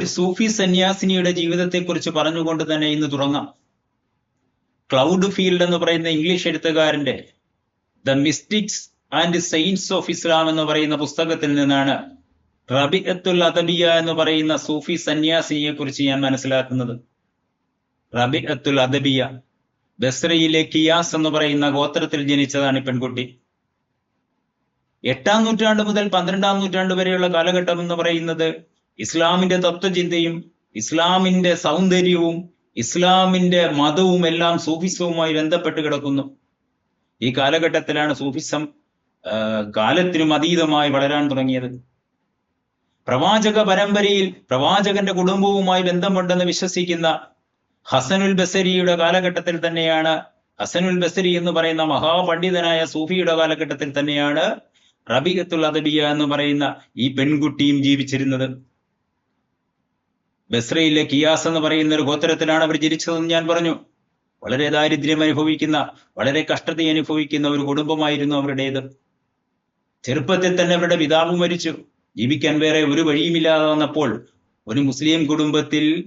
ഒരു സൂഫി സന്യാസിനിയുടെ ജീവിതത്തെക്കുറിച്ച് പറഞ്ഞുകൊണ്ട് തന്നെ ഇന്ന് തുടങ്ങാം. ക്ലൗഡ് ഫീൽഡ് എന്ന് പറയുന്ന ഇംഗ്ലീഷ് എഴുത്തുകാരന്റെ the mystics and saints of Islam എന്ന് പറയുന്ന പുസ്തകത്തിൽ നിന്നാണ് റബിഅത്തുൽ അദബിയ എന്ന് പറയുന്ന സൂഫി സന്യാസിനിയെ കുറിച്ച് ഞാൻ മനസ്സിലാക്കുന്നത്. റബിഅത്തുൽ അദബിയ ബസ്രയിലെ കിയാസ് എന്ന് പറയുന്ന ഗോത്രത്തിൽ ജനിച്ചതാണ് പെൺകുട്ടി. എട്ടാം നൂറ്റാണ്ട് മുതൽ പന്ത്രണ്ടാം നൂറ്റാണ്ട് വരെയുള്ള കാലഘട്ടം എന്ന് പറയുന്നത് ഇസ്ലാമിന്റെ തത്വചിന്തയും ഇസ്ലാമിന്റെ സൗന്ദര്യവും ഇസ്ലാമിന്റെ മതവും എല്ലാം സൂഫിസവുമായി ബന്ധപ്പെട്ട് കിടക്കുന്നു. ഈ കാലഘട്ടത്തിലാണ് സൂഫിസം കാലത്തിനും അതീതമായി വളരാൻ തുടങ്ങിയത്. പ്രവാചക പരമ്പരയിൽ പ്രവാചകന്റെ കുടുംബവുമായി ബന്ധമുണ്ടെന്ന് വിശ്വസിക്കുന്ന ഹസനുൽ ബസരിയുടെ കാലഘട്ടത്തിൽ തന്നെയാണ് ഹസനുൽ ബസരി എന്ന് പറയുന്ന മഹാപണ്ഡിതനായ സൂഫിയുടെ കാലഘട്ടത്തിൽ തന്നെയാണ് റബിയത്തുൽ അദബിയ എന്ന് പറയുന്ന ഈ പെൺകുട്ടിയും ജീവിച്ചിരുന്നത്. ബസ്രയിലെ കിയാസ് എന്ന് പറയുന്ന ഒരു ഗോത്രത്തിലാണ് അവർ ജനിച്ചതെന്ന് ഞാൻ പറഞ്ഞു. വളരെ ദാരിദ്ര്യം അനുഭവിക്കുന്ന വളരെ കഷ്ടത അനുഭവിക്കുന്ന ഒരു കുടുംബമായിരുന്നു അവരുടേത്. ചെറുപ്പത്തിൽ തന്നെ അവരുടെ പിതാവ് മരിച്ചു. ജീവിക്കാൻ വേറെ ഒരു വഴിയുമില്ലാതെ വന്നപ്പോൾ ഒരു മുസ്ലിം കുടുംബത്തിൽ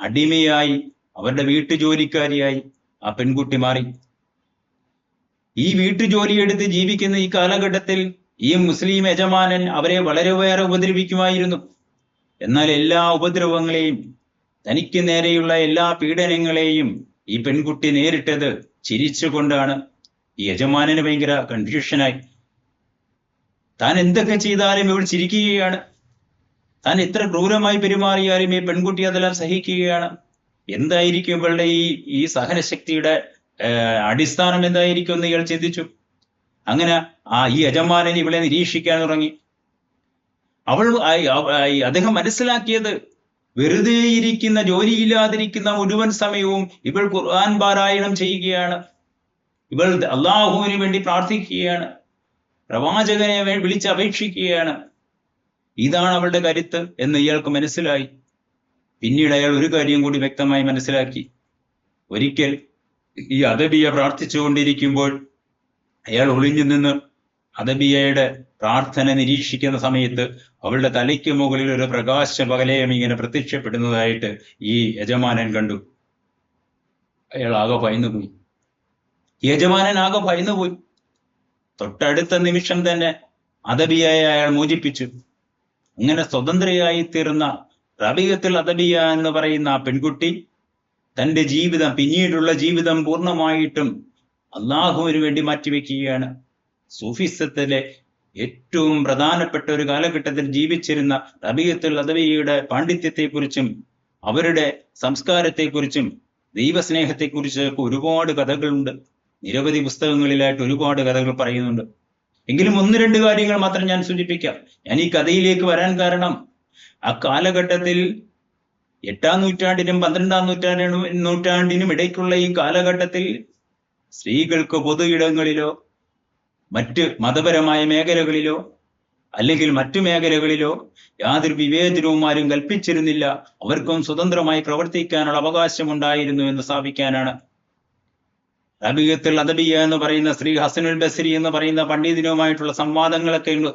അടിമയായി അവരുടെ വീട്ടു ജോലിക്കാരിയായി ആ പെൺകുട്ടി മാറി. ഈ വീട്ടുജോലിയെടുത്ത് ജീവിക്കുന്ന ഈ കാലഘട്ടത്തിൽ ഈ മുസ്ലിം യജമാനൻ അവരെ വളരെ വേറെ ഉപദ്രവിക്കുമായിരുന്നു. എന്നാൽ എല്ലാ ഉപദ്രവങ്ങളെയും തനിക്ക് നേരെയുള്ള എല്ലാ പീഡനങ്ങളെയും ഈ പെൺകുട്ടി നേരിട്ടത് ചിരിച്ചുകൊണ്ടാണ്. ഈ യജമാനന് ഭയങ്കര കൺഫ്യൂഷനായി താൻ എന്തൊക്കെ ചെയ്താലും ഇവൾ ചിരിക്കുകയാണ്. താൻ എത്ര ക്രൂരമായി പെരുമാറിയാലും ഈ പെൺകുട്ടി അതെല്ലാം സഹിക്കുകയാണ്. എന്തായിരിക്കും ഇവളുടെ ഈ ഈ സഹനശക്തിയുടെ അടിസ്ഥാനം എന്തായിരിക്കും എന്ന് ഇയാൾ ചിന്തിച്ചു. അങ്ങനെ ആ ഈ യജമാനൻ ഇവളെ നിരീക്ഷിക്കാൻ തുടങ്ങി. അവൾ അദ്ദേഹം മനസ്സിലാക്കിയത് വെറുതെ ഇരിക്കുന്ന ജോലിയില്ലാതിരിക്കുന്ന മുഴുവൻ സമയവും ഇവൾ ഖുർആൻ പാരായണം ചെയ്യുകയാണ്. ഇവൾ അള്ളാഹുവിന് വേണ്ടി പ്രാർത്ഥിക്കുകയാണ്. പ്രവാചകനെ വിളിച്ച് അപേക്ഷിക്കുകയാണ്. ഇതാണ് അവളുടെ കരുത്ത് എന്ന് ഇയാൾക്ക് മനസ്സിലായി. പിന്നീട് അയാൾ ഒരു കാര്യം കൂടി വ്യക്തമായി മനസ്സിലാക്കി. ഒരിക്കൽ ഈ അദബിയ പ്രാർത്ഥിച്ചുകൊണ്ടിരിക്കുമ്പോൾ അയാൾ ഒളിഞ്ഞു നിന്ന് അദബിയയുടെ പ്രാർത്ഥന നിരീക്ഷിക്കുന്ന സമയത്ത് അവളുടെ തലയ്ക്ക് മുകളിൽ ഒരു പ്രകാശ പകലയം ഇങ്ങനെ പ്രത്യക്ഷപ്പെടുന്നതായിട്ട് ഈ യജമാനൻ കണ്ടു. അയാൾ ആകെ ഭയന്നുപോയി. യജമാനൻ ആകെ ഭയന്നുപോയി. തൊട്ടടുത്ത നിമിഷം തന്നെ അദബിയയെ അയാൾ മോചിപ്പിച്ചു. അങ്ങനെ സ്വതന്ത്രയായി തീർന്ന റബീയത്തിൽ അദബിയ എന്ന് പറയുന്ന ആ പെൺകുട്ടി തന്റെ ജീവിതം പിന്നീടുള്ള ജീവിതം പൂർണമായിട്ടും അള്ളാഹുവിന് വേണ്ടി മാറ്റിവെക്കുകയാണ്. സൂഫിസത്തിലെ ഏറ്റവും പ്രധാനപ്പെട്ട ഒരു കാലഘട്ടത്തിൽ ജീവിച്ചിരുന്ന റബിയത്തുൽ അദവിയുടെ പാണ്ഡിത്യത്തെക്കുറിച്ചും അവരുടെ സംസ്കാരത്തെക്കുറിച്ചും ദൈവസ്നേഹത്തെക്കുറിച്ചൊക്കെ ഒരുപാട് കഥകളുണ്ട്. നിരവധി പുസ്തകങ്ങളിലായിട്ട് ഒരുപാട് കഥകൾ പറയുന്നുണ്ട്. എങ്കിലും ഒന്ന് രണ്ട് കാര്യങ്ങൾ മാത്രം ഞാൻ സൂചിപ്പിക്കാം. ഞാൻ ഈ കഥയിലേക്ക് വരാൻ കാരണം ആ കാലഘട്ടത്തിൽ എട്ടാം നൂറ്റാണ്ടിനും പന്ത്രണ്ടാം നൂറ്റാണ്ടിനും നൂറ്റാണ്ടിനും ഇടയ്ക്കുള്ള ഈ കാലഘട്ടത്തിൽ സ്ത്രീകൾക്ക് പൊതു ഇടങ്ങളിലോ മറ്റ് മതപരമായ മേഖലകളിലോ അല്ലെങ്കിൽ മറ്റു മേഖലകളിലോ യാതൊരു വിവേചനവും ആരും കൽപ്പിച്ചിരുന്നില്ല. അവർക്കും സ്വതന്ത്രമായി പ്രവർത്തിക്കാനുള്ള അവകാശമുണ്ടായിരുന്നു എന്ന് സ്ഥാപിക്കാനാണ്. റബീയത്തുൽ അദബിയ എന്ന് പറയുന്ന ശ്രീ ഹസനുൽ ബസരി എന്ന് പറയുന്ന പണ്ഡിതനുമായിട്ടുള്ള സംവാദങ്ങളൊക്കെ ഉണ്ട്.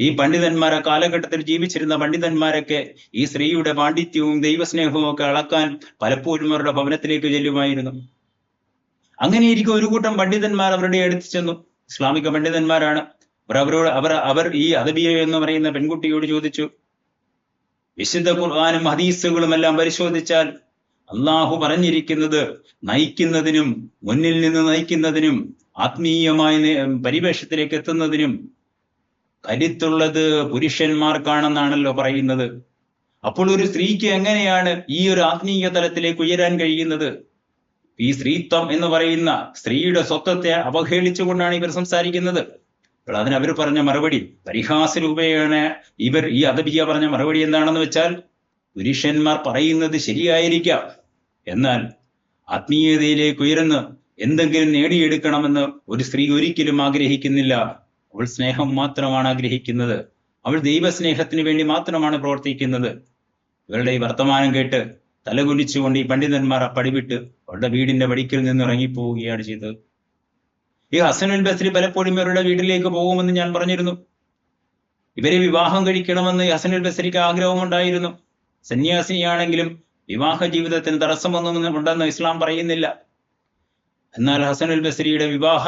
ഈ പണ്ഡിതന്മാരെ കാലഘട്ടത്തിൽ ജീവിച്ചിരുന്ന പണ്ഡിതന്മാരൊക്കെ ഈ സ്ത്രീയുടെ പാണ്ഡിത്യവും ദൈവസ്നേഹവും ഒക്കെ അളക്കാൻ പലപ്പോഴും അവരുടെ ഭവനത്തിലേക്ക് ചെല്ലുമായിരുന്നു. അങ്ങനെ ഇരിക്കും ഒരു കൂട്ടം പണ്ഡിതന്മാർ അവരുടെ അടുത്ത് ചെന്നു. ഇസ്ലാമിക പണ്ഡിതന്മാരാണ്. അവർ അവരോട് അവർ അവർ ഈ അദബിയ എന്ന് പറയുന്ന പെൺകുട്ടിയോട് ചോദിച്ചു വിശുദ്ധ ഖുർആാനും ഹദീസുകളും എല്ലാം പരിശോധിച്ചാൽ അള്ളാഹു പറഞ്ഞിരിക്കുന്നത് നയിക്കുന്നതിനും മുന്നിൽ നിന്ന് നയിക്കുന്നതിനും ആത്മീയമായ പരിവേഷത്തിലേക്ക് എത്തുന്നതിനും കരുത്തുള്ളത് പുരുഷന്മാർക്കാണെന്നാണല്ലോ പറയുന്നത്. അപ്പോൾ ഒരു സ്ത്രീക്ക് എങ്ങനെയാണ് ഈ ഒരു ആത്മീയ തലത്തിലേക്ക് ഉയരാൻ കഴിയുന്നത്? ഈ സ്ത്രീത്വം എന്ന് പറയുന്ന സ്ത്രീയുടെ സ്വത്വത്തെ അവഹേളിച്ചുകൊണ്ടാണ് ഇവർ സംസാരിക്കുന്നത്. അപ്പോൾ അതിന് അവർ പറഞ്ഞ മറുപടി പരിഹാസ രൂപയാണ് ഇവർ ഈ അദബിയ പറഞ്ഞ മറുപടി എന്താണെന്ന് വെച്ചാൽ പുരുഷന്മാർ പറയുന്നത് ശരിയായിരിക്കാം. എന്നാൽ ആത്മീയതയിലേക്ക് ഉയർന്ന് എന്തെങ്കിലും നേടിയെടുക്കണമെന്ന് ഒരു സ്ത്രീ ഒരിക്കലും ആഗ്രഹിക്കുന്നില്ല. അവൾ സ്നേഹം മാത്രമാണ് ആഗ്രഹിക്കുന്നത്. അവൾ ദൈവസ്നേഹത്തിന് വേണ്ടി മാത്രമാണ് പ്രവർത്തിക്കുന്നത്. ഇവരുടെ ഈ വർത്തമാനം കേട്ട് തലകുലിച്ചുകൊണ്ട് ഈ പണ്ഡിതന്മാർ പടിവിട്ട് അവരുടെ വീടിന്റെ വടിക്കൽ നിന്ന് ഇറങ്ങിപ്പോവുകയാണ് ചെയ്തത്. ഈ ഹസനുൽ ബസ്രി പലപ്പോഴും ഇവരുടെ വീട്ടിലേക്ക് പോകുമെന്ന് ഞാൻ പറഞ്ഞിരുന്നു. ഇവരെ വിവാഹം കഴിക്കണമെന്ന് ഹസനുൽ ബസ്രിക്ക് ആഗ്രഹമുണ്ടായിരുന്നു. സന്യാസിനിയാണെങ്കിലും വിവാഹ ജീവിതത്തിന് തടസ്സമൊന്നും ഉണ്ടെന്ന് ഇസ്ലാം പറയുന്നില്ല. എന്നാൽ ഹസനുൽ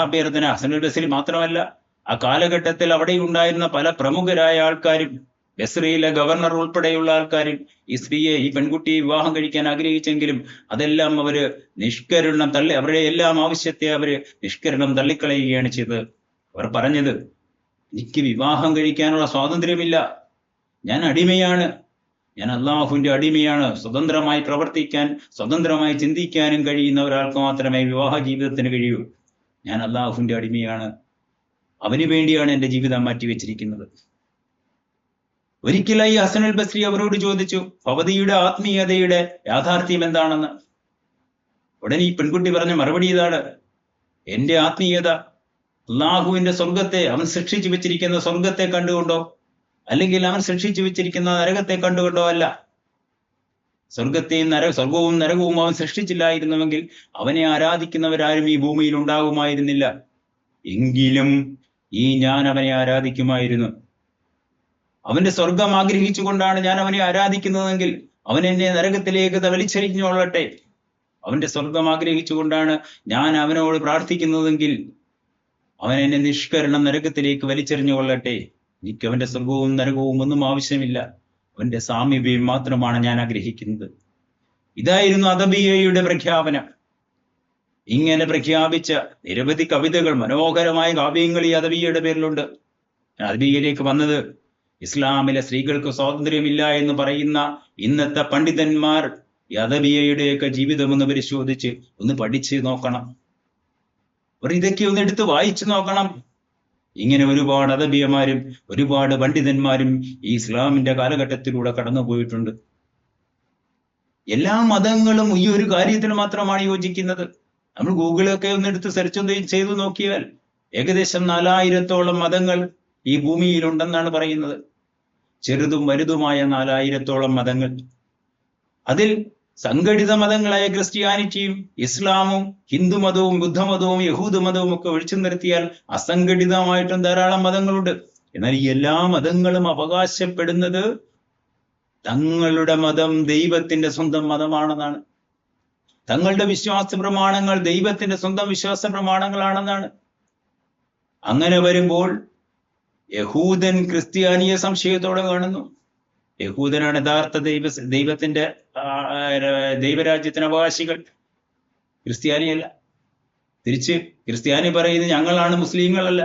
അഭ്യർത്ഥന ഹസൻ ഹസനുൽ ബസ്രി മാത്രമല്ല ആ കാലഘട്ടത്തിൽ അവിടെ ഉണ്ടായിരുന്ന പല പ്രമുഖരായ ആൾക്കാരും ബസ്രയിലെ ഗവർണർ ഉൾപ്പെടെയുള്ള ആൾക്കാർ ഈ സ്ത്രീയെ ഈ പെൺകുട്ടിയെ വിവാഹം കഴിക്കാൻ ആഗ്രഹിച്ചെങ്കിലും അതെല്ലാം അവർ നിഷ്കരണം തള്ളി അവരുടെ എല്ലാം ആവശ്യത്തെ അവർ നിഷ്കരണം തള്ളിക്കളയുകയാണ് ചെയ്തത്. അവർ പറഞ്ഞത് എനിക്ക് വിവാഹം കഴിക്കാനുള്ള സ്വാതന്ത്ര്യമില്ല. ഞാൻ അടിമയാണ്. ഞാൻ അള്ളാഹുവിന്റെ അടിമയാണ്. സ്വതന്ത്രമായി പ്രവർത്തിക്കാൻ സ്വതന്ത്രമായി ചിന്തിക്കാനും കഴിയുന്ന ഒരാൾക്ക് മാത്രമേ വിവാഹ ജീവിതത്തിന് കഴിയൂ. ഞാൻ അള്ളാഹുവിന്റെ അടിമയാണ്. അവന് വേണ്ടിയാണ് എന്റെ ജീവിതം മാറ്റിവെച്ചിരിക്കുന്നത്. ഒരിക്കലായി ഹസനുൽ ബസ്രി അവരോട് ചോദിച്ചു ഭവതിയുടെ ആത്മീയതയുടെ യാഥാർത്ഥ്യം എന്താണെന്ന്? ഉടനെ ഈ പെൺകുട്ടി പറഞ്ഞ മറുപടി ഇതാണ്. എന്റെ ആത്മീയത അള്ളാഹുവിന്റെ സ്വർഗത്തെ അവൻ സൃഷ്ടിച്ചു വെച്ചിരിക്കുന്ന സ്വർഗത്തെ കണ്ടുകൊണ്ടോ? അല്ലെങ്കിൽ അവൻ സൃഷ്ടിച്ചു വെച്ചിരിക്കുന്ന നരകത്തെ കണ്ടുകൊണ്ടോ അല്ല? സ്വർഗത്തെയും നര സ്വർഗവും നരകവും അവൻ സൃഷ്ടിച്ചില്ലായിരുന്നുവെങ്കിൽ അവനെ ആരാധിക്കുന്നവരാരും ഈ ഭൂമിയിൽ ഉണ്ടാകുമായിരുന്നില്ല. എങ്കിലും ഈ ഞാൻ അവനെ ആരാധിക്കുമായിരുന്നു. അവന്റെ സ്വർഗം ആഗ്രഹിച്ചുകൊണ്ടാണ് ഞാൻ അവനെ ആരാധിക്കുന്നതെങ്കിൽ അവൻ എന്നെ നരകത്തിലേക്ക് വലിച്ചെറിഞ്ഞോളട്ടെ അവന്റെ സ്വർഗം ആഗ്രഹിച്ചുകൊണ്ടാണ് ഞാൻ അവനോട് പ്രാർത്ഥിക്കുന്നതെങ്കിൽ അവൻ എന്നെ നിഷ്കരണം നരകത്തിലേക്ക് വലിച്ചെറിഞ്ഞുകൊള്ളട്ടെ. എനിക്ക് അവന്റെ സ്വർഗവും നരകവും ഒന്നും ആവശ്യമില്ല. അവന്റെ സാമീപ്യം മാത്രമാണ് ഞാൻ ആഗ്രഹിക്കുന്നത്. ഇതായിരുന്നു അദബിയയുടെ പ്രഖ്യാപനം. ഇങ്ങനെ പ്രഖ്യാപിച്ച നിരവധി കവിതകൾ മനോഹരമായ കാവ്യങ്ങൾ ഈ അദബിയയുടെ പേരിലുണ്ട്. അദബിയയിലേക്ക് വന്നത് ഇസ്ലാമിലെ സ്ത്രീകൾക്ക് സ്വാതന്ത്ര്യമില്ല എന്ന് പറയുന്ന ഇന്നത്തെ പണ്ഡിതന്മാർ യദബിയയുടെയൊക്കെ ജീവിതം ഒന്ന് പരിശോധിച്ച് ഒന്ന് പഠിച്ച് നോക്കണം. അവർ ഇതൊക്കെ ഒന്ന് എടുത്ത് വായിച്ചു നോക്കണം. ഇങ്ങനെ ഒരുപാട് അദബിയമാരും ഒരുപാട് പണ്ഡിതന്മാരും ഈ ഇസ്ലാമിന്റെ കാലഘട്ടത്തിലൂടെ കടന്നു പോയിട്ടുണ്ട് എല്ലാ മതങ്ങളും ഈ ഒരു കാര്യത്തിൽ മാത്രമാണ് യോജിക്കുന്നത്. നമ്മൾ ഗൂഗിളൊക്കെ ഒന്ന് എടുത്ത് സെർച്ച് ചെയ്തു നോക്കിയാൽ ഏകദേശം നാലായിരത്തോളം മതങ്ങൾ ഈ ഭൂമിയിലുണ്ടെന്നാണ് പറയുന്നത്. ചെറുതും വലുതുമായ നാലായിരത്തോളം മതങ്ങൾ. അതിൽ സംഘടിത മതങ്ങളായ ക്രിസ്ത്യാനിറ്റിയും ഇസ്ലാമും ഹിന്ദുമതവും ബുദ്ധമതവും യഹൂദ മതവും ഒക്കെ ഒഴിച്ചു നിർത്തിയാൽ അസംഘടിതമായിട്ടും ധാരാളം മതങ്ങളുണ്ട്. എന്നാൽ ഈ എല്ലാ മതങ്ങളും അവകാശപ്പെടുന്നത് തങ്ങളുടെ മതം ദൈവത്തിന്റെ സ്വന്തം മതമാണെന്നാണ്. തങ്ങളുടെ വിശ്വാസ പ്രമാണങ്ങൾ ദൈവത്തിന്റെ സ്വന്തം വിശ്വാസ പ്രമാണങ്ങളാണെന്നാണ്. അങ്ങനെ വരുമ്പോൾ യഹൂദൻ ക്രിസ്ത്യാനിയെ സംശയത്തോടെ കാണുന്നു. യഹൂദനാണ് യഥാർത്ഥ ദൈവ ദൈവത്തിന്റെ ദൈവരാജ്യത്തിന് അവകാശികൾ ക്രിസ്ത്യാനിയല്ല. തിരിച്ച് ക്രിസ്ത്യാനി പറയുന്നത് ഞങ്ങളാണ് മുസ്ലിങ്ങളല്ല.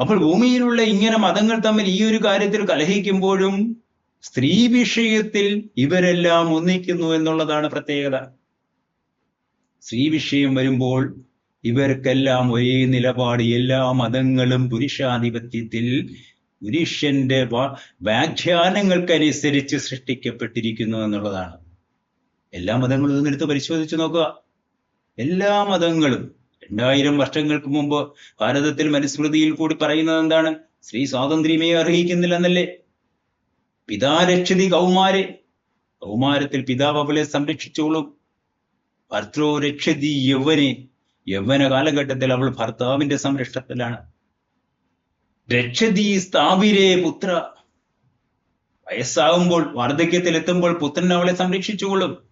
അപ്പോൾ ഭൂമിയിലുള്ള ഇങ്ങനെ മതങ്ങൾ തമ്മിൽ ഈ ഒരു കാര്യത്തിൽ കലഹിക്കുമ്പോഴും സ്ത്രീ വിഷയത്തിൽ ഇവരെല്ലാം ഒന്നിക്കുന്നു എന്നുള്ളതാണ് പ്രത്യേകത. സ്ത്രീ വിഷയം വരുമ്പോൾ ഇവർക്കെല്ലാം ഒരേ നിലപാട്. എല്ലാ മതങ്ങളും പുരുഷാധിപത്യത്തിൽ പുരുഷന്റെ വ്യാഖ്യാനങ്ങൾക്കനുസരിച്ച് സൃഷ്ടിക്കപ്പെട്ടിരിക്കുന്നു എന്നുള്ളതാണ്. എല്ലാ മതങ്ങളും ഒന്നെടുത്ത് പരിശോധിച്ച് നോക്കുക. എല്ലാ മതങ്ങളും രണ്ടായിരം വർഷങ്ങൾക്ക് മുമ്പ് ഭാരതത്തിൽ മനുസ്മൃതിയിൽ കൂടി പറയുന്നത് എന്താണ്? സ്ത്രീ സ്വാതന്ത്ര്യമേ അർഹിക്കുന്നില്ലെന്നല്ലേ? പിതാ രക്ഷതി കൗമാരെ. കൗമാരത്തിൽ പിതാവ് അവളെ സംരക്ഷിച്ചോളും. ഭർത്തോ രക്ഷതി യൗവനെ. യൗവന കാലഘട്ടത്തിൽ അവൾ ഭർത്താവിന്റെ സംരക്ഷണത്തിലാണ്. രക്ഷതി സ്ഥാപിരേ പുത്ര. വയസ്സാകുമ്പോൾ വാർദ്ധക്യത്തിൽ എത്തുമ്പോൾ പുത്രൻ അവളെ സംരക്ഷിച്ചുകൊള്ളും.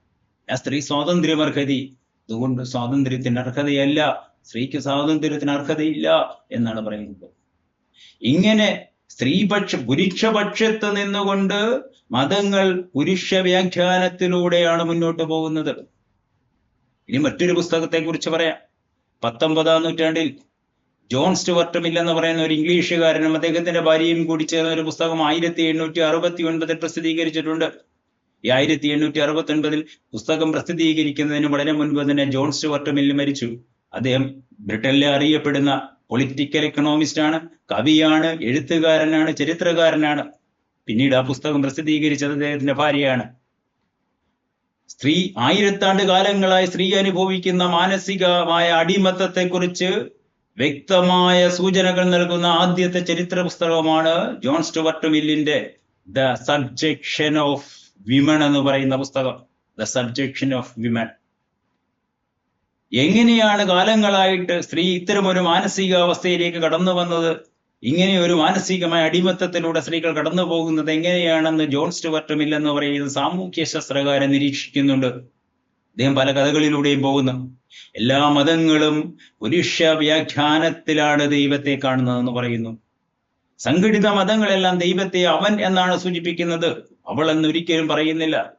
ആ സ്ത്രീ സ്വാതന്ത്ര്യം അർഹതി അതുകൊണ്ട് സ്വാതന്ത്ര്യത്തിന് അർഹതയല്ല. സ്ത്രീക്ക് സ്വാതന്ത്ര്യത്തിന് അർഹതയില്ല എന്നാണ് പറയുന്നത്. ഇങ്ങനെ സ്ത്രീപക്ഷ പുരുഷപക്ഷത്ത് നിന്നുകൊണ്ട് മതങ്ങൾ പുരുഷ വ്യാഖ്യാനത്തിലൂടെയാണ് മുന്നോട്ട് പോകുന്നത്. ഇനി മറ്റൊരു പുസ്തകത്തെ കുറിച്ച് പറയാം. പത്തൊമ്പതാം നൂറ്റാണ്ടിൽ ജോൺ സ്റ്റുവർട്ട് മിൽ എന്ന് പറയുന്ന ഒരു ഇംഗ്ലീഷുകാരനും അദ്ദേഹത്തിന്റെ ഭാര്യയും കൂടി ചേർന്ന ഒരു പുസ്തകം ആയിരത്തി എണ്ണൂറ്റി അറുപത്തി ഒൻപതിൽ പ്രസിദ്ധീകരിച്ചിട്ടുണ്ട്. ഈ ആയിരത്തി എണ്ണൂറ്റി അറുപത്തി ഒൻപതിൽ പുസ്തകം പ്രസിദ്ധീകരിക്കുന്നതിന് വളരെ മുൻപ് തന്നെ ജോൺ സ്റ്റുവർട്ട് മില്ല് മരിച്ചു. അദ്ദേഹം ബ്രിട്ടനിലെ അറിയപ്പെടുന്ന പൊളിറ്റിക്കൽ എക്കണോമിസ്റ്റ് ആണ് കവിയാണ് എഴുത്തുകാരനാണ് ചരിത്രകാരനാണ്. പിന്നീട് ആ പുസ്തകം പ്രസിദ്ധീകരിച്ചത് അദ്ദേഹത്തിന്റെ ഭാര്യയാണ്. സ്ത്രീ ആയിരത്താണ്ട് കാലങ്ങളായി സ്ത്രീ അനുഭവിക്കുന്ന മാനസികമായ അടിമത്തത്തെക്കുറിച്ച് വ്യക്തമായ സൂചനകൾ നൽകുന്ന ആദ്യത്തെ ചരിത്ര പുസ്തകമാണ് ജോൺ സ്റ്റുവർട്ട് മില്ലിന്റെ ദ സബ്ജെക്ഷൻ ഓഫ് വിമൺ എന്ന് പറയുന്ന പുസ്തകം. The subjection of women. എങ്ങനെയാണ് കാലങ്ങളായിട്ട് സ്ത്രീ ഇത്തരം ഒരു മാനസികാവസ്ഥയിലേക്ക് കടന്നു വന്നത്? ഇങ്ങനെ ഒരു മാനസികമായ അടിമത്തത്തിലൂടെ സ്ത്രീകൾ കടന്നു പോകുന്നത് എങ്ങനെയാണെന്ന് ജോൺ സ്റ്റുവർട്ട് മിൽ എന്ന് പറയുന്ന സാമൂഹ്യ ശാസ്ത്രകാരൻ നിരീക്ഷിക്കുന്നുണ്ട്. അദ്ദേഹം പല കഥകളിലൂടെയും പോകുന്നു. എല്ലാ മതങ്ങളും പുരുഷ വ്യാഖ്യാനത്തിലാണ് ദൈവത്തെ കാണുന്നതെന്ന് പറയുന്നു. സംഘടിത മതങ്ങളെല്ലാം ദൈവത്തെ അവൻ എന്നാണ് സൂചിപ്പിക്കുന്നത്. അവൾ എന്ന് ഒരിക്കലും പറയുന്നില്ല.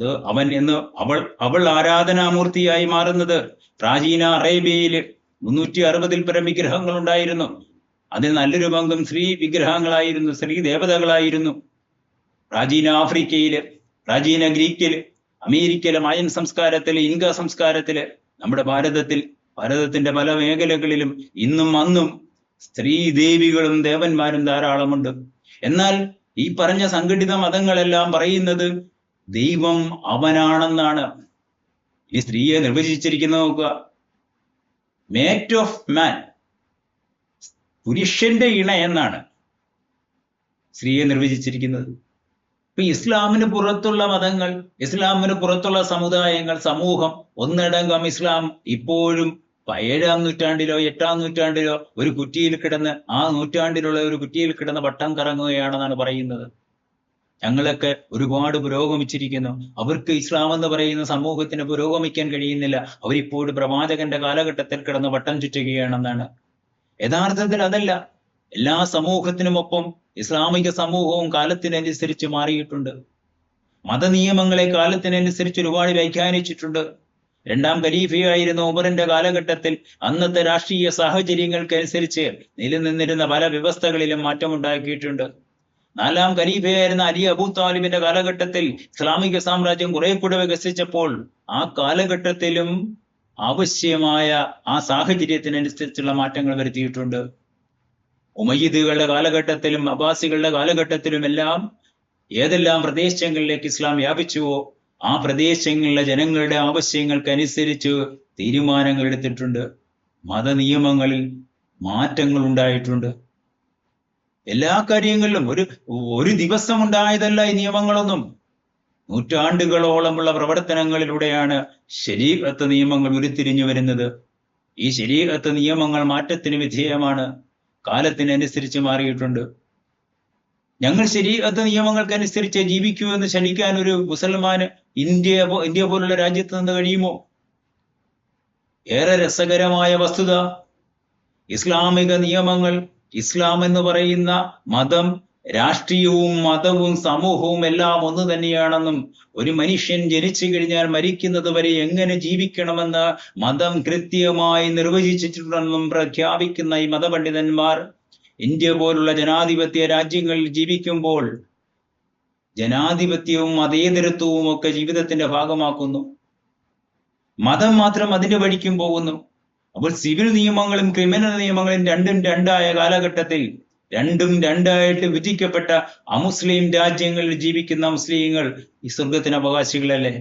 അത് അവൻ എന്ന് അവൾ അവൾ ആരാധനാമൂർത്തിയായി മാറുന്നത് പ്രാചീന അറേബ്യയിൽ മുന്നൂറ്റി അറുപതിൽ പരം വിഗ്രഹങ്ങൾ ഉണ്ടായിരുന്നു അതിൽ നല്ലൊരു പങ്കും സ്ത്രീ വിഗ്രഹങ്ങളായിരുന്നു സ്ത്രീ ദേവതകളായിരുന്നു. പ്രാചീന ആഫ്രിക്കയിൽ പ്രാചീന ഗ്രീക്കിൽ അമേരിക്കയിലെ മായൻ സംസ്കാരത്തിൽ ഇൻക സംസ്കാരത്തിൽ നമ്മുടെ ഭാരതത്തിൽ ഭാരതത്തിന്റെ പല മേഖലകളിലും ഇന്നും അന്നും സ്ത്രീ ദേവികളും ദേവന്മാരും ധാരാളമുണ്ട്. എന്നാൽ ഈ പറഞ്ഞ സംഘടിത മതങ്ങളെല്ലാം പറയുന്നത് ദൈവം അവനാണെന്നാണ്. ഈ സ്ത്രീയെ നിർവചിച്ചിരിക്കുന്നത് നോക്കുക. മേറ്റ് ഓഫ് മാൻ പുരുഷന്റെ ഇണ എന്നാണ് സ്ത്രീയെ നിർവചിച്ചിരിക്കുന്നത്. ഇപ്പൊ ഇസ്ലാമിന് പുറത്തുള്ള മതങ്ങൾ ഇസ്ലാമിന് പുറത്തുള്ള സമുദായങ്ങൾ സമൂഹം ഒന്നടങ്കം ഇസ്ലാം ഇപ്പോഴും ഏഴാം നൂറ്റാണ്ടിലോ എട്ടാം നൂറ്റാണ്ടിലോ ഒരു കുറ്റിയിൽ കിടന്ന് ആ നൂറ്റാണ്ടിലുള്ള ഒരു കുറ്റിയിൽ കിടന്ന് വട്ടം കറങ്ങുകയാണെന്നാണ് പറയുന്നത്. ഞങ്ങളൊക്കെ ഒരുപാട് പുരോഗമിച്ചിരിക്കുന്നു. അവർക്ക് ഇസ്ലാം എന്ന് പറയുന്ന സമൂഹത്തിന് പുരോഗമിക്കാൻ കഴിയുന്നില്ല. അവരിപ്പോഴും പ്രവാചകന്റെ കാലഘട്ടത്തിൽ കിടന്ന് വട്ടം ചുറ്റുകയാണെന്നാണ് യഥാർത്ഥത്തിൽ അതല്ല. എല്ലാ സമൂഹത്തിനുമൊപ്പം ഇസ്ലാമിക സമൂഹവും കാലത്തിനനുസരിച്ച് മാറിയിട്ടുണ്ട്. മതനിയമങ്ങളെ കാലത്തിനനുസരിച്ച് ഒരുപാട് വ്യാഖ്യാനിച്ചിട്ടുണ്ട്. രണ്ടാം ഖലീഫയായിരുന്ന ഉമറിന്റെ കാലഘട്ടത്തിൽ അന്നത്തെ രാഷ്ട്രീയ സാഹചര്യങ്ങൾക്കനുസരിച്ച് നിലനിന്നിരുന്ന പല വ്യവസ്ഥകളിലും മാറ്റമുണ്ടാക്കിയിട്ടുണ്ട്. നാലാം ഖലീഫയായിരുന്ന അലി അബൂ താലിബിന്റെ കാലഘട്ടത്തിൽ ഇസ്ലാമിക സാമ്രാജ്യം കുറെ കൂടെ വികസിച്ചപ്പോൾ ആ കാലഘട്ടത്തിലും ആവശ്യമായ ആ സാഹചര്യത്തിനനുസരിച്ചുള്ള മാറ്റങ്ങൾ വരുത്തിയിട്ടുണ്ട്. ഉമയ്യദുകളുടെ കാലഘട്ടത്തിലും അബാസികളുടെ കാലഘട്ടത്തിലും എല്ലാം ഏതെല്ലാം പ്രദേശങ്ങളിലേക്ക് ഇസ്ലാം വ്യാപിച്ചുവോ ആ പ്രദേശങ്ങളിലെ ജനങ്ങളുടെ ആവശ്യങ്ങൾക്കനുസരിച്ച് തീരുമാനങ്ങൾ എടുത്തിട്ടുണ്ട്. മതനിയമങ്ങളിൽ മാറ്റങ്ങൾ ഉണ്ടായിട്ടുണ്ട്. എല്ലാ കാര്യങ്ങളിലും ഒരു ഒരു ദിവസം ഉണ്ടായതല്ല ഈ നിയമങ്ങളൊന്നും. നൂറ്റാണ്ടുകളോളമുള്ള പ്രവർത്തനങ്ങളിലൂടെയാണ് ശരീരത്ത് നിയമങ്ങൾ ഉരുത്തിരിഞ്ഞു വരുന്നത്. ഈ ശരീരത്ത് നിയമങ്ങൾ മാറ്റത്തിന് വിധേയമാണ്. കാലത്തിനനുസരിച്ച് മാറിയിട്ടുണ്ട്. ഞങ്ങൾ ശരീരത്ത് നിയമങ്ങൾക്കനുസരിച്ച് ജീവിക്കൂ എന്ന് ക്ഷണിക്കാൻ ഒരു മുസൽമാന് ഇന്ത്യ ഇന്ത്യ പോലുള്ള രാജ്യത്ത് നിന്ന് കഴിയുമോ? ഏറെ രസകരമായ വസ്തുത. ഇസ്ലാമിക നിയമങ്ങൾ ഇസ്ലാം എന്ന് പറയുന്ന മതം രാഷ്ട്രീയവും മതവും സമൂഹവും എല്ലാം ഒന്ന് തന്നെയാണെന്നും ഒരു മനുഷ്യൻ ജനിച്ചു കഴിഞ്ഞാൽ മരിക്കുന്നത് വരെ എങ്ങനെ ജീവിക്കണമെന്ന് മതം കൃത്യമായി നിർവചിച്ചിട്ടുണ്ടെന്നും പ്രഖ്യാപിക്കുന്ന ഈ മതപണ്ഡിതന്മാർ ഇന്ത്യ പോലുള്ള ജനാധിപത്യ രാജ്യങ്ങളിൽ ജീവിക്കുമ്പോൾ ജനാധിപത്യവും മതേതരത്വവും ഒക്കെ ജീവിതത്തിന്റെ ഭാഗമാക്കുന്നു. മതം മാത്രം അതിന്റെ വഴിക്കും പോകുന്നു. അപ്പോൾ സിവിൽ നിയമങ്ങളും ക്രിമിനൽ നിയമങ്ങളും രണ്ടും രണ്ടായ കാലഘട്ടത്തിൽ രണ്ടും രണ്ടായിട്ട് വിധിക്കപ്പെട്ട അമുസ്ലിം രാജ്യങ്ങളിൽ ജീവിക്കുന്ന മുസ്ലിങ്ങൾ ഈ സ്വർഗത്തിന് അവകാശികളല്ലേ?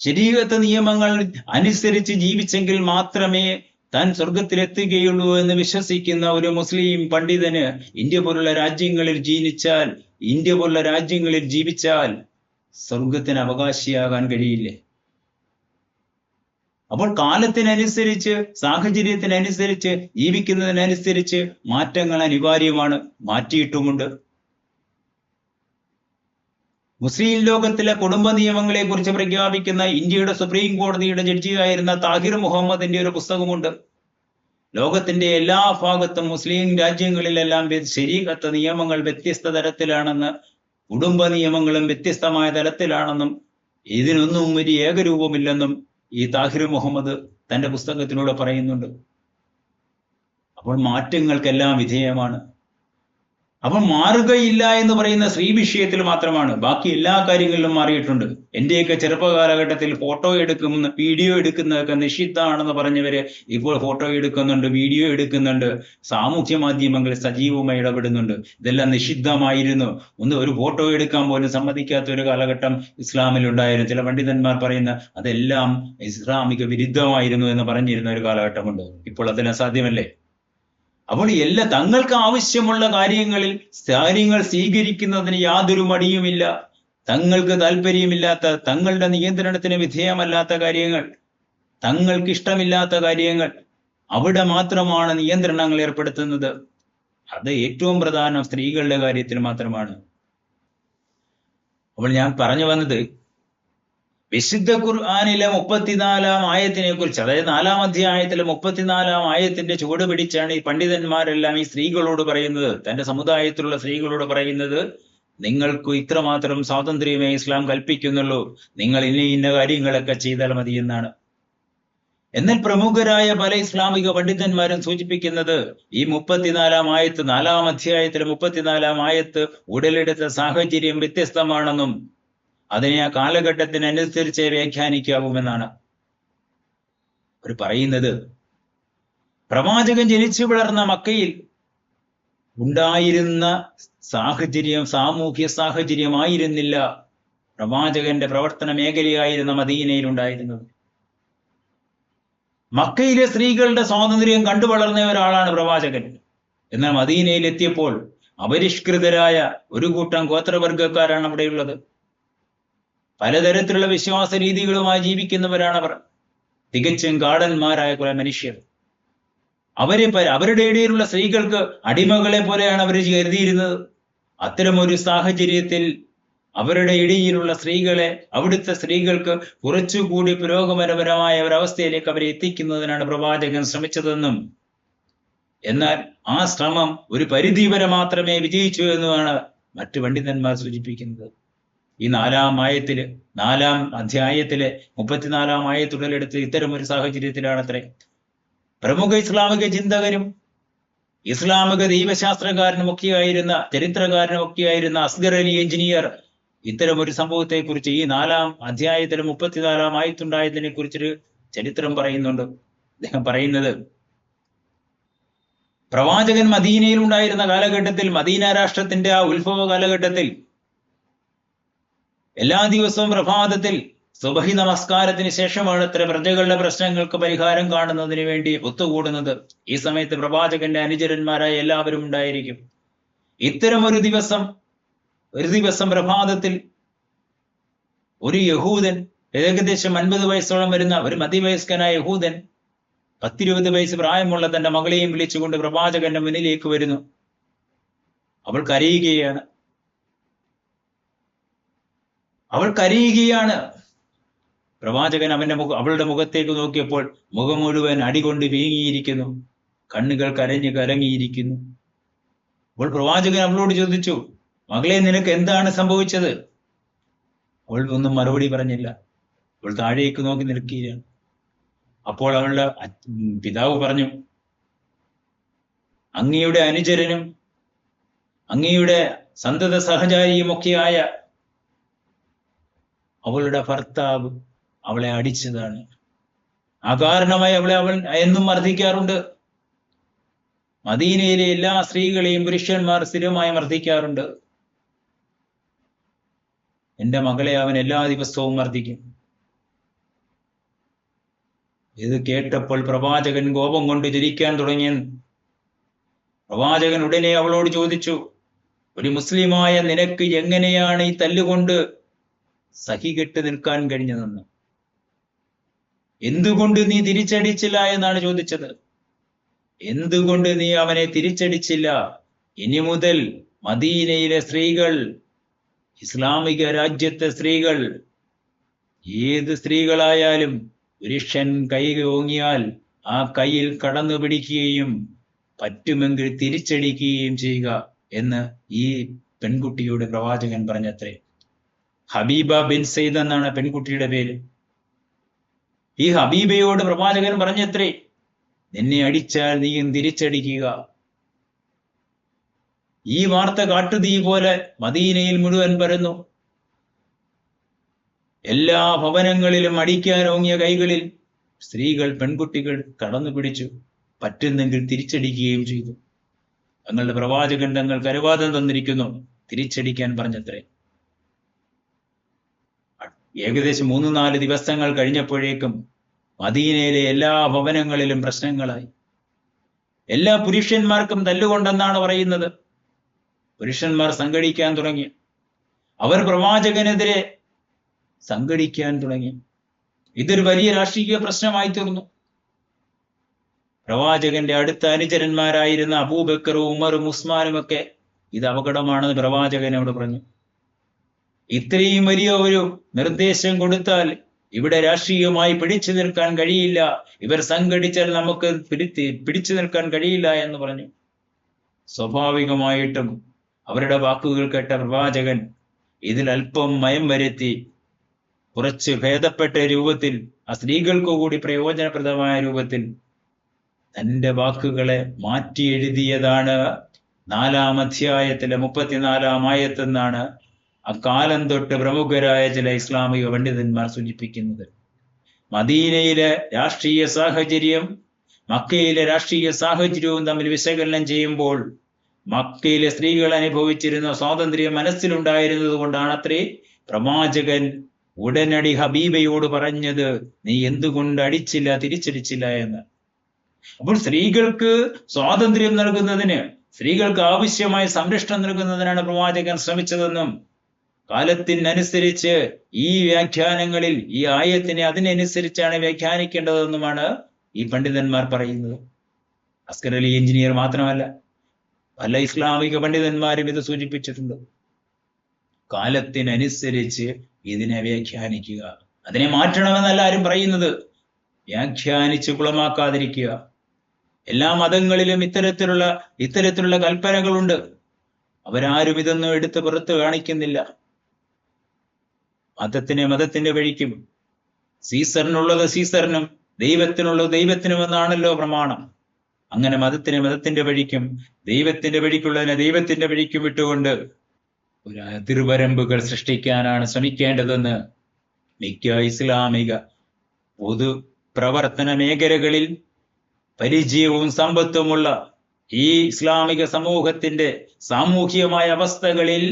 ശരീരത്തെ നിയമങ്ങൾ അനുസരിച്ച് ജീവിച്ചെങ്കിൽ മാത്രമേ താൻ സ്വർഗത്തിലെത്തുകയുള്ളൂ എന്ന് വിശ്വസിക്കുന്ന ഒരു മുസ്ലിം പണ്ഡിതന് ഇന്ത്യ പോലുള്ള രാജ്യങ്ങളിൽ ജീവിച്ചാൽ ഇന്ത്യ പോലുള്ള രാജ്യങ്ങളിൽ ജീവിച്ചാൽ സ്വർഗത്തിന് അവകാശിയാകാൻ കഴിയില്ലേ? അപ്പോൾ കാലത്തിനനുസരിച്ച് സാഹചര്യത്തിനനുസരിച്ച് ജീവിക്കുന്നതിനനുസരിച്ച് മാറ്റങ്ങൾ അനിവാര്യമാണ് മാറ്റിയിട്ടുമുണ്ട്. മുസ്ലിം ലോകത്തിലെ കുടുംബ നിയമങ്ങളെ കുറിച്ച് പ്രഖ്യാപിക്കുന്ന ഇന്ത്യയുടെ സുപ്രീം കോടതിയുടെ ജഡ്ജിയായിരുന്ന താഹിർ മുഹമ്മദിന്റെ ഒരു പുസ്തകമുണ്ട്. ലോകത്തിന്റെ എല്ലാ ഭാഗത്തും മുസ്ലിം രാജ്യങ്ങളിലെല്ലാം ശരീരത്ത നിയമങ്ങൾ വ്യത്യസ്ത തരത്തിലാണെന്ന് കുടുംബ നിയമങ്ങളും വ്യത്യസ്തമായ തരത്തിലാണെന്നും ഇതിനൊന്നും ഒരു ഏകരൂപമില്ലെന്നും ഈ താഹിർ മുഹമ്മദ് തന്റെ പുസ്തകത്തിലൂടെ പറയുന്നുണ്ട്. അപ്പോൾ മാറ്റങ്ങൾക്കെല്ലാം വിധേയമാണ്. അപ്പോൾ മാറുകയില്ല എന്ന് പറയുന്ന സ്ത്രീ വിഷയത്തിൽ മാത്രമാണ്. ബാക്കി എല്ലാ കാര്യങ്ങളിലും മാറിയിട്ടുണ്ട്. എന്റെയൊക്കെ ചെറുപ്പകാലഘട്ടത്തിൽ ഫോട്ടോ എടുക്കുന്ന വീഡിയോ എടുക്കുന്നതൊക്കെ നിഷിദ്ധമാണെന്ന് പറഞ്ഞവര് ഇപ്പോൾ ഫോട്ടോ എടുക്കുന്നുണ്ട് വീഡിയോ എടുക്കുന്നുണ്ട് സാമൂഹ്യ മാധ്യമങ്ങളിൽ സജീവമായി ഇടപെടുന്നുണ്ട്. ഇതെല്ലാം നിഷിദ്ധമായിരുന്നു. ഒന്ന് ഒരു ഫോട്ടോ എടുക്കാൻ പോലും സമ്മതിക്കാത്ത ഒരു കാലഘട്ടം ഇസ്ലാമിൽ ഉണ്ടായിരുന്നു. ചില പണ്ഡിതന്മാർ പറയുന്ന അതെല്ലാം ഇസ്ലാമിക വിരുദ്ധമായിരുന്നു എന്ന് പറഞ്ഞിരുന്ന ഒരു കാലഘട്ടമുണ്ട്. ഇപ്പോൾ അതിന് സാധ്യമല്ലേ അപ്പോൾ എല്ലാ തങ്ങൾക്ക് ആവശ്യമുള്ള കാര്യങ്ങളിൽ കാര്യങ്ങൾ സ്വീകരിക്കുന്നതിന് യാതൊരു മടിയുമില്ല. തങ്ങൾക്ക് താല്പര്യമില്ലാത്ത തങ്ങളുടെ നിയന്ത്രണത്തിന് വിധേയമല്ലാത്ത കാര്യങ്ങൾ തങ്ങൾക്ക് ഇഷ്ടമില്ലാത്ത കാര്യങ്ങൾ അവിടെ മാത്രമാണ് നിയന്ത്രണങ്ങൾ ഏർപ്പെടുത്തുന്നത്. അത് ഏറ്റവും പ്രധാനം സ്ത്രീകളുടെ കാര്യത്തിൽ മാത്രമാണ്. അപ്പോൾ ഞാൻ പറഞ്ഞു വന്നത് വിശുദ്ധ ഖുർആാനിലെ മുപ്പത്തിനാലാം ആയത്തിനെ കുറിച്ച് അതായത് നാലാം അധ്യായത്തിലെ മുപ്പത്തിനാലാം ആയത്തിന്റെ ചുവട് പിടിച്ചാണ് ഈ പണ്ഡിതന്മാരെല്ലാം ഈ സ്ത്രീകളോട് പറയുന്നത് തന്റെ സമുദായത്തിലുള്ള സ്ത്രീകളോട് പറയുന്നത് നിങ്ങൾക്ക് ഇത്രമാത്രം സ്വാതന്ത്ര്യമേ ഇസ്ലാം കൽപ്പിക്കുന്നുള്ളൂ. നിങ്ങൾ ഇനി ഇന്ന കാര്യങ്ങളൊക്കെ ചെയ്താൽ മതി എന്നാണ്. എന്നാൽ പ്രമുഖരായ പല ഇസ്ലാമിക പണ്ഡിതന്മാരും സൂചിപ്പിക്കുന്നത് ഈ മുപ്പത്തിനാലാം ആയത്ത് നാലാം അധ്യായത്തിലെ മുപ്പത്തിനാലാം ആയത്ത് ഉടലെടുത്ത സാഹചര്യം വ്യത്യസ്തമാണെന്നും അതിനെ ആ കാലഘട്ടത്തിനനുസരിച്ച് വ്യാഖ്യാനിക്കാവുമെന്നാണ് അവർ പറയുന്നത്. പ്രവാചകൻ ജനിച്ചു വളർന്ന മക്കയിൽ ഉണ്ടായിരുന്ന സാഹചര്യം സാമൂഹ്യ സാഹചര്യമായിരുന്നില്ല പ്രവാചകന്റെ പ്രവർത്തന മേഖലയായിരുന്ന മദീനയിൽ ഉണ്ടായിരുന്നത്. മക്കയിലെ സ്ത്രീകളുടെ സ്വാതന്ത്ര്യം കണ്ടു വളർന്ന ഒരാളാണ് പ്രവാചകൻ. എന്നാൽ മദീനയിൽ എത്തിയപ്പോൾ അപരിഷ്കൃതരായ ഒരു കൂട്ടം ഗോത്രവർഗക്കാരാണ് അവിടെയുള്ളത്. പലതരത്തിലുള്ള വിശ്വാസ രീതികളുമായി ജീവിക്കുന്നവരാണ് അവർ. തികച്ചും കാടന്മാരായ കുറെ മനുഷ്യർ. അവരെ അവരുടെ ഇടയിലുള്ള സ്ത്രീകൾക്ക് അടിമകളെ പോലെയാണ് അവർ കരുതിയിരുന്നത്. അത്തരമൊരു സാഹചര്യത്തിൽ അവരുടെ ഇടയിലുള്ള സ്ത്രീകളെ അവിടുത്തെ സ്ത്രീകൾക്ക് കുറച്ചുകൂടി പുരോഗമനപരമായ ഒരവസ്ഥയിലേക്ക് അവരെ എത്തിക്കുന്നതിനാണ് പ്രവാചകൻ ശ്രമിച്ചതെന്നും എന്നാൽ ആ ശ്രമം ഒരു പരിധി വരെ മാത്രമേ വിജയിച്ചു എന്നുമാണ് മറ്റു പണ്ഡിതന്മാർ സൂചിപ്പിക്കുന്നത്. ഈ നാലാം ആയത്തിൽ നാലാം അധ്യായത്തിലെ മുപ്പത്തിനാലാം ആയത്തുടലെടുത്ത് ഇത്തരം ഒരു സാഹചര്യത്തിലാണത്രേ. പ്രമുഖ ഇസ്ലാമിക ചിന്തകരും ഇസ്ലാമിക ദൈവശാസ്ത്രകാരനും ഒക്കെയായിരുന്ന ചരിത്രകാരനും ഒക്കെയായിരുന്ന അസ്ഗർ അലി എഞ്ചിനീയർ ഇത്തരം ഒരു സംഭവത്തെ കുറിച്ച് ഈ നാലാം അധ്യായത്തിൽ മുപ്പത്തിനാലാം ആയത്തുണ്ടായതിനെ കുറിച്ചൊരു ചരിത്രം പറയുന്നുണ്ട്. അദ്ദേഹം പറയുന്നത് പ്രവാചകൻ മദീനയിൽ ഉണ്ടായിരുന്ന കാലഘട്ടത്തിൽ മദീന രാഷ്ട്രത്തിന്റെ ആ ഉത്ഭവ കാലഘട്ടത്തിൽ എല്ലാ ദിവസവും പ്രഭാതത്തിൽ സുബഹി നമസ്കാരത്തിന് ശേഷമാണ് ഇത്ര പ്രജകളുടെ പ്രശ്നങ്ങൾക്ക് പരിഹാരം കാണുന്നതിന് വേണ്ടി ഒത്തുകൂടുന്നത്. ഈ സമയത്ത് പ്രവാചകന്റെ അനുചരന്മാരായ എല്ലാവരും ഉണ്ടായിരിക്കും. ഇത്തരം ഒരു ദിവസം ഒരു ദിവസം പ്രഭാതത്തിൽ ഒരു യഹൂദൻ ഏകദേശം അൻപത് വയസ്സോളം വരുന്ന ഒരു മധ്യവയസ്കനായ യഹൂദൻ പത്തിരുപത് വയസ്സ് പ്രായമുള്ള തന്റെ മകളെയും വിളിച്ചുകൊണ്ട് പ്രവാചകന്റെ മുന്നിലേക്ക് വരുന്നു. അവൾ കരയുകയാണ്. അവൾ കരയുകയാണ്. പ്രവാചകൻ അവന്റെ മുഖ അവളുടെ മുഖത്തേക്ക് നോക്കിയപ്പോൾ മുഖം മുഴുവൻ അടികൊണ്ട് വീങ്ങിയിരിക്കുന്നു. കണ്ണുകൾ കരഞ്ഞു കലങ്ങിയിരിക്കുന്നു അപ്പോൾ പ്രവാചകൻ അവളോട് ചോദിച്ചു മകളെ നിനക്ക് എന്താണ് സംഭവിച്ചത്? അവൾ ഒന്നും മറുപടി പറഞ്ഞില്ല. അവൾ താഴേക്ക് നോക്കി നിൽക്കുകയാണ്. അപ്പോൾ അവളുടെ പിതാവ് പറഞ്ഞു അങ്ങയുടെ അനുചരനും അങ്ങയുടെ സന്തത സഹചാരിയുമൊക്കെയായ അവളുടെ ഭർത്താവ് അവളെ അടിച്ചതാണ്. അകാരണമായി അവളെ അവൾ എന്നും മർദ്ദിക്കാറുണ്ട്. മദീനയിലെ എല്ലാ സ്ത്രീകളെയും പുരുഷന്മാർ സ്ഥിരമായി മർദ്ദിക്കാറുണ്ട്. എന്റെ മകളെ അവൻ എല്ലാ ദിവസവും മർദ്ദിക്കും. ഇത് കേട്ടപ്പോൾ പ്രവാചകൻ കോപം കൊണ്ട് ജനിക്കാൻ തുടങ്ങി. പ്രവാചകൻ ഉടനെ അവളോട് ചോദിച്ചു ഒരു മുസ്ലിമായ നിനക്ക് എങ്ങനെയാണ് ഈ തല്ലുകൊണ്ട് സഹികെട്ട് നിൽക്കാൻ കഴിഞ്ഞതെന്ന് എന്തുകൊണ്ട് നീ തിരിച്ചടിച്ചില്ല എന്നാണ് ചോദിച്ചത്? എന്തുകൊണ്ട് നീ അവനെ തിരിച്ചടിച്ചില്ല? ഇനി മുതൽ മദീനയിലെ സ്ത്രീകൾ ഇസ്ലാമിക രാജ്യത്തെ സ്ത്രീകൾ ഏത് സ്ത്രീകളായാലും പുരുഷൻ കൈ ഓങ്ങിയാൽ ആ കയ്യിൽ കടന്നു പിടിക്കുകയും പറ്റുമെങ്കിൽ തിരിച്ചടിക്കുകയും ചെയ്യുക എന്ന് ഈ പെൺകുട്ടിയുടെ പ്രവാചകൻ പറഞ്ഞത്രേ. ഹബീബ ബിൻ സെയ്ദ് എന്നാണ് പെൺകുട്ടിയുടെ പേര്. ഈ ഹബീബയോട് പ്രവാചകൻ പറഞ്ഞത്രേ നിന്നെ അടിച്ചാൽ നീയും തിരിച്ചടിക്കുക. ഈ വാർത്ത കാട്ടുതീ പോലെ മദീനയിൽ മുഴുവൻ പരന്നു. എല്ലാ ഭവനങ്ങളിലും അടിക്കാൻ ഓങ്ങിയ കൈകളിൽ സ്ത്രീകൾ പെൺകുട്ടികൾ കടന്നു പിടിച്ചു. പറ്റുന്നെങ്കിൽ തിരിച്ചടിക്കുകയും ചെയ്തു. തങ്ങളുടെ പ്രവാചകൻ തങ്ങൾക്ക് അനുവാദം തന്നിരിക്കുന്നു. തിരിച്ചടിക്കാൻ പറഞ്ഞത്രേ. ഏകദേശം മൂന്ന് നാല് ദിവസങ്ങൾ കഴിഞ്ഞപ്പോഴേക്കും മദീനയിലെ എല്ലാ ഭവനങ്ങളിലും പ്രശ്നങ്ങളായി. എല്ലാ പുരുഷന്മാർക്കും തല്ലുകൊണ്ടെന്നാണ് പറയുന്നത്. പുരുഷന്മാർ സംഘടിക്കാൻ തുടങ്ങി. അവർ പ്രവാചകനെതിരെ സംഘടിക്കാൻ തുടങ്ങി. ഇതൊരു വലിയ രാഷ്ട്രീയ പ്രശ്നമായി തീർന്നു. പ്രവാചകന്റെ അടുത്ത അനുചരന്മാരായിരുന്ന അബൂബക്കറും ഉമറും ഉസ്മാനും ഒക്കെ ഇത് അപകടമാണെന്ന് പ്രവാചകനോട് പറഞ്ഞു. ഇത്രയും വലിയ ഒരു നിർദ്ദേശം കൊടുത്താൽ ഇവിടെ രാഷ്ട്രീയമായി പിടിച്ചു നിൽക്കാൻ കഴിയില്ല. ഇവർ സംഘടിച്ചാൽ നമുക്ക് പിടിത്തി പിടിച്ചു നിൽക്കാൻ കഴിയില്ല എന്ന് പറഞ്ഞു. സ്വാഭാവികമായിട്ടും അവരുടെ വാക്കുകൾ കേട്ട പ്രവാചകൻ ഇതിൽ അല്പം മയം വരുത്തി കുറച്ച് ഭേദപ്പെട്ട രൂപത്തിൽ ആ സ്ത്രീകൾക്ക് കൂടി പ്രയോജനപ്രദമായ രൂപത്തിൽ തന്റെ വാക്കുകളെ മാറ്റി എഴുതിയതാണ് നാലാം അധ്യായത്തിലെ മുപ്പത്തിനാലാം ആയത്തെന്നാണ് അക്കാലം തൊട്ട് പ്രമുഖരായ ചില ഇസ്ലാമിക പണ്ഡിതന്മാർ സൂചിപ്പിക്കുന്നത് മദീനയിലെ രാഷ്ട്രീയ സാഹചര്യം മക്കയിലെ രാഷ്ട്രീയ സാഹചര്യവും തമ്മിൽ വിശകലനം ചെയ്യുമ്പോൾ മക്കയിലെ സ്ത്രീകൾ അനുഭവിച്ചിരുന്ന സ്വാതന്ത്ര്യം മനസ്സിലുണ്ടായിരുന്നത് കൊണ്ടാണ് അത്രേ പ്രവാചകൻ ഉടനടി ഹബീബയോട് പറഞ്ഞത് നീ എന്തുകൊണ്ട് അടിച്ചില്ല തിരിച്ചടിച്ചില്ല എന്ന്. അപ്പോൾ സ്ത്രീകൾക്ക് സ്വാതന്ത്ര്യം നൽകുന്നതിന് സ്ത്രീകൾക്ക് ആവശ്യമായ സംരക്ഷണം നൽകുന്നതിനാണ് പ്രവാചകൻ ശ്രമിച്ചതെന്നും കാലത്തിനനുസരിച്ച് ഈ വ്യാഖ്യാനങ്ങളിൽ ഈ ആയത്തിനെ അതിനനുസരിച്ചാണ് വ്യാഖ്യാനിക്കേണ്ടതെന്നുമാണ് ഈ പണ്ഡിതന്മാർ പറയുന്നത്. അസ്കർ അലി എഞ്ചിനീയർ മാത്രമല്ല പല ഇസ്ലാമിക പണ്ഡിതന്മാരും ഇത് സൂചിപ്പിച്ചിട്ടുണ്ട്. കാലത്തിനനുസരിച്ച് ഇതിനെ വ്യാഖ്യാനിക്കുക. അതിനെ മാറ്റണമെന്നല്ല ആരും പറയുന്നത്. വ്യാഖ്യാനിച്ച് കുളമാക്കാതിരിക്കുക. എല്ലാ മതങ്ങളിലും ഇത്തരത്തിലുള്ള ഇത്തരത്തിലുള്ള കൽപ്പനകളുണ്ട്. അവരാരും ഇതൊന്നും എടുത്ത് പുറത്ത് കാണിക്കുന്നില്ല. മതത്തിനെ മതത്തിന്റെ വഴിക്കും. സീസറിനുള്ളത് സീസറിനും ദൈവത്തിനുള്ളത് ദൈവത്തിനും എന്നാണല്ലോ പ്രമാണം. അങ്ങനെ മതത്തിനെ മതത്തിന്റെ വഴിക്കും ദൈവത്തിന്റെ വഴിക്കുള്ളതിനെ ദൈവത്തിന്റെ വഴിക്കും വിട്ടുകൊണ്ട് ഒരു അതിർവരമ്പുകൾ സൃഷ്ടിക്കാനാണ് ശ്രമിക്കേണ്ടതെന്ന് മിക്ക ഇസ്ലാമിക പൊതു പ്രവർത്തന മേഖലകളിൽ പരിചയവും സമ്പത്തുമുള്ള ഈ ഇസ്ലാമിക സമൂഹത്തിന്റെ സാമൂഹികമായ അവസ്ഥകളിൽ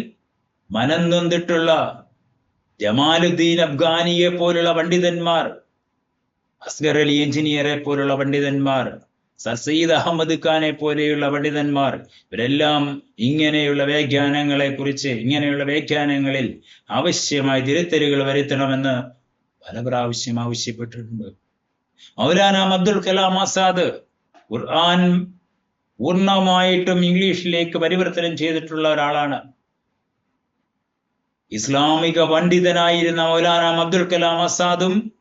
മനംനൊന്നിട്ടുള്ള ജമാലുദ്ദീൻ അഫ്ഗാനിയെ പോലുള്ള പണ്ഡിതന്മാർ അസ്ഗർ അലി എഞ്ചിനീയറെ പോലുള്ള പണ്ഡിതന്മാർ സർ സയ്യിദ് അഹമ്മദ് ഖാനെ പോലെയുള്ള പണ്ഡിതന്മാർ ഇവരെല്ലാം ഇങ്ങനെയുള്ള വ്യാഖ്യാനങ്ങളെ കുറിച്ച് ഇങ്ങനെയുള്ള വ്യാഖ്യാനങ്ങളിൽ ആവശ്യമായ തിരുത്തലുകൾ വരുത്തണമെന്ന് പല പ്രാവശ്യം ആവശ്യപ്പെട്ടിട്ടുണ്ട്. മൗലാന അബ്ദുൽ കലാം ആസാദ് ഖുർആൻ പൂർണമായിട്ടും ഇംഗ്ലീഷിലേക്ക് പരിവർത്തനം ചെയ്തിട്ടുള്ള ഒരാളാണ്. ഇസ്ലാമിക പണ്ഡിതനായിരുന്ന മൗലാന അബ്ദുൽ കലാം ആസാദും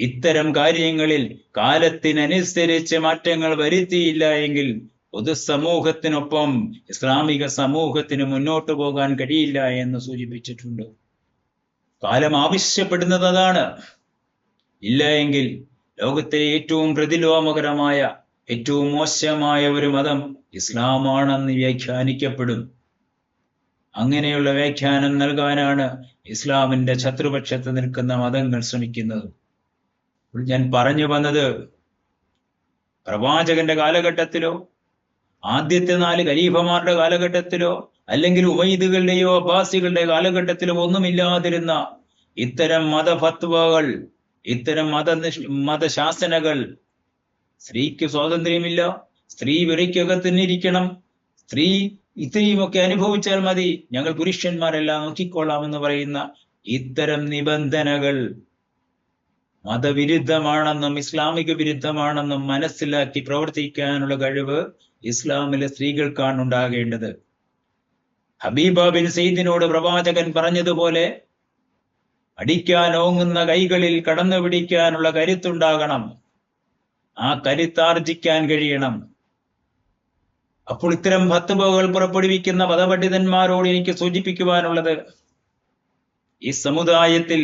ഇത്തരം കാര്യങ്ങളിൽ കാലത്തിനനുസരിച്ച് മാറ്റങ്ങൾ വരുത്തിയില്ല എങ്കിൽ പൊതുസമൂഹത്തിനൊപ്പം ഇസ്ലാമിക സമൂഹത്തിന് മുന്നോട്ട് പോകാൻ കഴിയില്ല എന്ന് സൂചിപ്പിച്ചിട്ടുണ്ട്. കാലം ആവശ്യപ്പെടുന്നത് അതാണ്. ഇല്ല എങ്കിൽ ലോകത്തിലെ ഏറ്റവും പ്രതിലോമകരമായ ഏറ്റവും മോശമായ ഒരു മതം ഇസ്ലാമാണെന്ന് വ്യാഖ്യാനിക്കപ്പെടും. അങ്ങനെയുള്ള വ്യാഖ്യാനം നൽകാനാണ് ഇസ്ലാമിന്റെ ശത്രുപക്ഷത്ത് നിൽക്കുന്ന മതങ്ങൾ ശ്രമിക്കുന്നത്. ഞാൻ പറഞ്ഞു വന്നത് പ്രവാചകന്റെ കാലഘട്ടത്തിലോ ആദ്യത്തെ നാല് ഖലീഫമാരുടെ കാലഘട്ടത്തിലോ അല്ലെങ്കിൽ ഉമൈദുകളുടെയോ അബ്ബാസികളുടെ കാലഘട്ടത്തിലോ ഒന്നുമില്ലാതിരുന്ന ഇത്തരം മതഫത്വകൾ ഇത്തരം മത മതശാസനകൾ സ്ത്രീക്ക് സ്വാതന്ത്ര്യമില്ല സ്ത്രീ വിറയ്ക്കകത്തിനിരിക്കണം സ്ത്രീ ഇത്രയുമൊക്കെ അനുഭവിച്ചാൽ മതി. ഞങ്ങൾ പുരുഷന്മാരെല്ലാം നോക്കിക്കൊള്ളാം എന്ന് പറയുന്ന ഇത്തരം നിബന്ധനകൾ മതവിരുദ്ധമാണെന്നും ഇസ്ലാമിക വിരുദ്ധമാണെന്നും മനസ്സിലാക്കി പ്രവർത്തിക്കാനുള്ള കഴിവ് ഇസ്ലാമിലെ സ്ത്രീകൾക്കാണ് ഉണ്ടാകേണ്ടത്. ഹബീബ ബിൻ സെയ്ദിനോട് പ്രവാചകൻ പറഞ്ഞതുപോലെ അടിക്കാൻ ഓങ്ങുന്ന കൈകളിൽ കടന്നു പിടിക്കാനുള്ള കരുത്തുണ്ടാകണം. ആ കരുത്താർജിക്കാൻ കഴിയണം. അപ്പോൾ ഇത്തരം ഫത്തുബകൾ പുറപ്പെടുവിക്കുന്ന മതപണ്ഡിതന്മാരോട് എനിക്ക് സൂചിപ്പിക്കുവാനുള്ളത് ഈ സമുദായത്തിൽ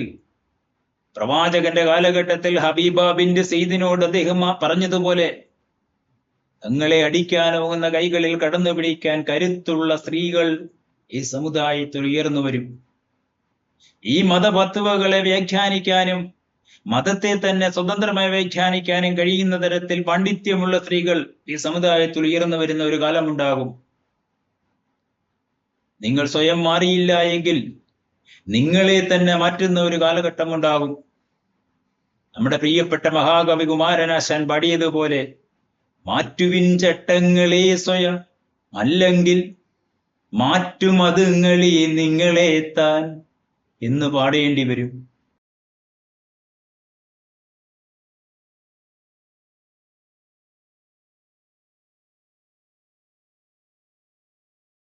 പ്രവാചകന്റെ കാലഘട്ടത്തിൽ ഹബീബാബിന്റെ സെയ്ദിനോട് അദ്ദേഹം പറഞ്ഞതുപോലെ തങ്ങളെ അടിക്കാനോകുന്ന കൈകളിൽ കടന്നു പിടിക്കാൻ കരുത്തുള്ള സ്ത്രീകൾ ഈ സമുദായത്തിൽ ഉയർന്നു വരും. ഈ മതപത്തുവകളെ വ്യാഖ്യാനിക്കാനും മതത്തെ തന്നെ സ്വതന്ത്രമായി വ്യാഖ്യാനിക്കാനും കഴിയുന്ന തരത്തിൽ പാണ്ഡിത്യമുള്ള സ്ത്രീകൾ ഈ സമുദായത്തിൽ ഉയർന്നു വരുന്ന ഒരു കാലമുണ്ടാകും. നിങ്ങൾ സ്വയം മാറിയില്ല എങ്കിൽ നിങ്ങളെ തന്നെ മാറ്റുന്ന ഒരു കാലഘട്ടം ഉണ്ടാകും നമ്മുടെ പ്രിയപ്പെട്ട മഹാകവി കുമാരനാശാൻ പാടിയതുപോലെ മാറ്റുവിൻ ചട്ടങ്ങളെ സ്വയം അല്ലെങ്കിൽ മാറ്റുമതുങ്ങളെ നിങ്ങളെ താൻ എന്ന് പാടേണ്ടി വരും.